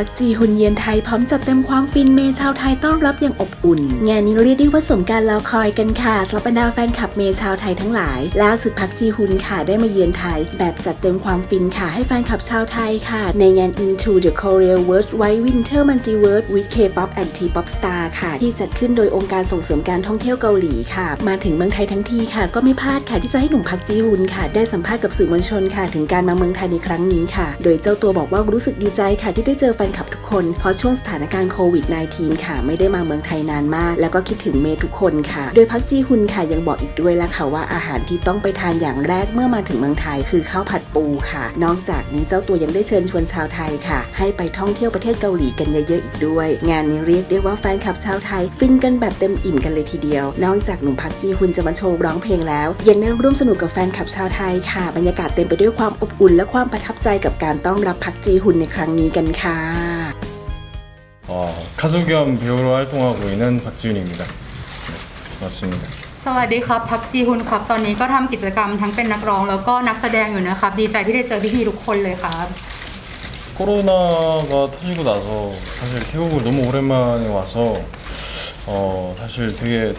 พักจีฮุนเยีนไทยพร้อมจัดเต็มความฟินเมย์ชาวไทยต้อนรับอย่างอบอุ่น งานนี้เรียกได้ว่าสมการรอคอยกันค่ะสำหรับบรรดาแฟนคลับเมย์ชาวไทยทั้งหลายล่าสุดพักจีฮุนค่ะได้มาเยือนไทย แบบจัดเต็มความฟินค่ะ ให้แฟนคลับชาวไทยค่ะ ในงาน Into the Korea World White Winter Multiverse with K-pop and T-pop Star ค่ะ ที่จัดขึ้นโดยองค์การส่งเสริมการท่องเที่ยวเกาหลีค่ะ มาถึงเมืองไทยทั้งทีค่ะก็ไม่พลาดค่ะที่จะให้หนุ่มพักจีฮุนค่ะได้สัมภาษณ์กับสื่อมวลชนค่ะถึงการมาเมืองไทยในครั้งนี้ค่ะ โดยเจ้าตัวบอกว่ารู้สึกดีใจค่ะที่ได้เจอแฟนนคลับทุกคนเพราะช่วงสถานการณ์โควิด -19 ค่ะ ไม่ได้มาเมืองไทยนานมาก แล้วก็คิดถึงเมทุกคนค่ะ โดยพักจีฮุนค่ะยังบอกอีกด้วยละค่ะว่าอาหารที่ต้องไปทานอย่างแรกเมื่อมาถึงเมืองไทยคือข้าวผัดปูค่ะ นอกจากนี้เจ้าตัวยังได้เชิญชวนชาวไทยค่ะ ให้ไปท่องเที่ยวประเทศเกาหลีกันเยอะๆอีกด้วย งานนี้เรียกได้ว่าแฟนคลับชาวไทยฟินกันแบบเต็มอิ่มกันเลยทีเดียว นอกจากหนุ่มพักจีฮุนจะมาโชว์ร้องเพลงแล้ว ยังได้ร่วมสนุกกับแฟนคลับชาวไทยค่ะ บรรยากาศเต็มไปด้วยความอบอุ่นและความประทับใจกับการต้อนรับพักจีฮุนในครั้งนี้กันค่ะ 어, 가수 겸 배우로 활동하고 있는 박지훈입니다 네, 반갑습니다. สวัสดีครับพักจีฮุนครับตอนนี้ก็ทำกิจกรรมทั้งเป็นนักร้องแล้วก็นักแสดงอยู่นะครับดีใจที่ได้เจอพี่ๆทุกคนเลยครับ 코로나가 터지고 나서 사실 태국을 너무 오랜만에 와서 어, 사실 되게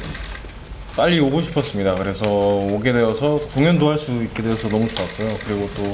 빨리 오고 싶었습니다. 그래서 오게 되어서 공연도 할 수 있게 되어서 너무 좋았고요. 그리고 또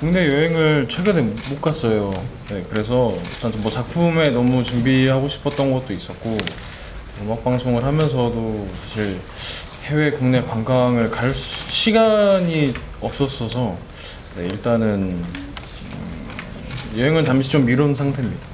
국내 여행을 최근에 못 갔어요. 네, 그래서 일단 뭐 작품에 너무 준비하고 싶었던 것도 있었고 음악 방송을 하면서도 사실 해외 국내 관광을 갈 시간이 없었어서 네, 일단은 음, 여행은 잠시 좀 미룬 상태입니다.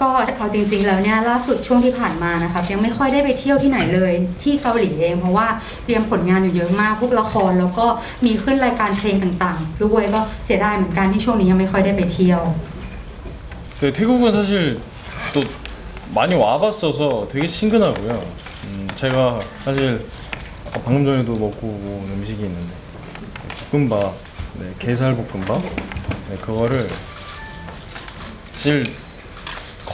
ก็เอาจริงๆแล้วเนี่ยล่าสุดช่วงที่ผ่านมานะคะยังไม่ค่อยได้ไปเที่ยวที่ไหนเลยที่เกาหลีเองเพราะว่าเตรียมผลงานอยู่เยอะมากพวกละครแล้วก็มีขึ้นรายการเพลงต่างๆด้วยก็เสียดายเหมือนกันที่ช่วงนี้ยังไม่ค่อยได้ไปเที่ยว네태국은사실또많이와봤어서되게친근하고요음제가사실아까방금전에도먹고온음식이있는데볶음밥네게살볶음밥네그거를사실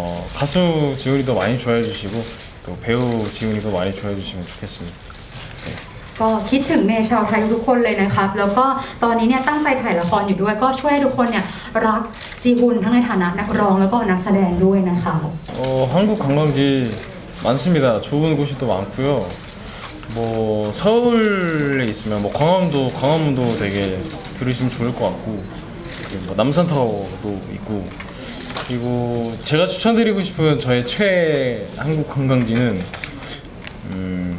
어, 가수 지훈이도 많이 좋아해 주시고 또 배우 지훈이도 많이 좋아해 주시면 좋겠습니다. ก็คิดถึงเมย์ชาวไทยทุกคนเลยนะครับแล้วก็ตอนนี้เนี่ยตั้งใจถ่ายละครอยู่ด้วยก็ช่วยให้ทุกคนเนี่ยรักจีฮุนทั้งในฐานะนักร้องแล้วก็นักแสดงด้วยนะคะ 어, 한국 관광지 많습니다. 좋은 곳이 또 많고요. 뭐 서울에 있으면 뭐 광화문도 광화문도 되게 들으시면 좋을 것 같고 그리고 뭐 남산타워도 있고 그리고 제가 추천드리고 싶은 저의 최애 한국 관광지는 음,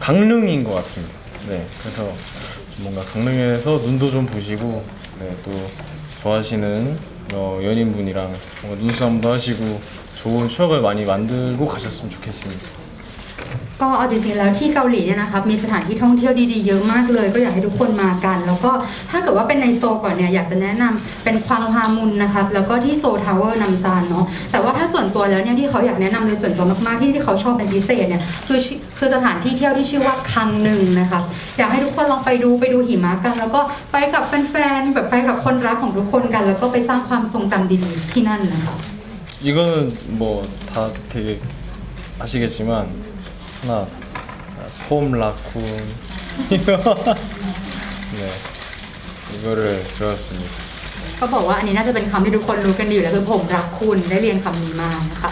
강릉인 것 같습니다. 네, 그래서 뭔가 강릉에서 눈도 좀 보시고 네, 또 좋아하시는 어, 연인분이랑 뭔가 눈싸움도 하시고 좋은 추억을 많이 만들고 가셨으면 좋겠습니다. ก็เอาจริงๆแล้วที่เกาหลีเนี่ยนะครับมีสถานที่ท่องเที่ยวดีๆเยอะมากเลยก็อยากให้ทุกคนมากันแล้วก็ถ้าเกิดว่าเป็นในโซก่อนเนี่ยอยากจะแนะนำเป็นควางฮามุนนะครับแล้วก็ที่โซทาวเวอร์นัมซานเนาะแต่ว่าถ้าส่วนตัวแล้วเนี่ยที่เขาอยากแนะนำโดยส่วนตัวมากๆที่ที่เขาชอบเป็นพิเศษเนี่ยคือคือสถานที่เที่ยวที่ชื่อว่าคังหนึ่งนะคะอยากให้ทุกคนลองไปดูไปดูหิมะกันแล้วก็ไปกับแฟนๆแบบไปกับคนรักของทุกคนกันแล้วก็ไปสร้างความทรงจำดีๆที่นั่นนะคะ이거는뭐다되게아시겠지만하나폼라쿤네이거를배웠습니다เขาบอกว่าอันนี้น่าจะเป็นคำที่ทุกคนรู้กันดีอยู่แล้วคือผมรักคุณได้เรียนคำนี้มานะคะ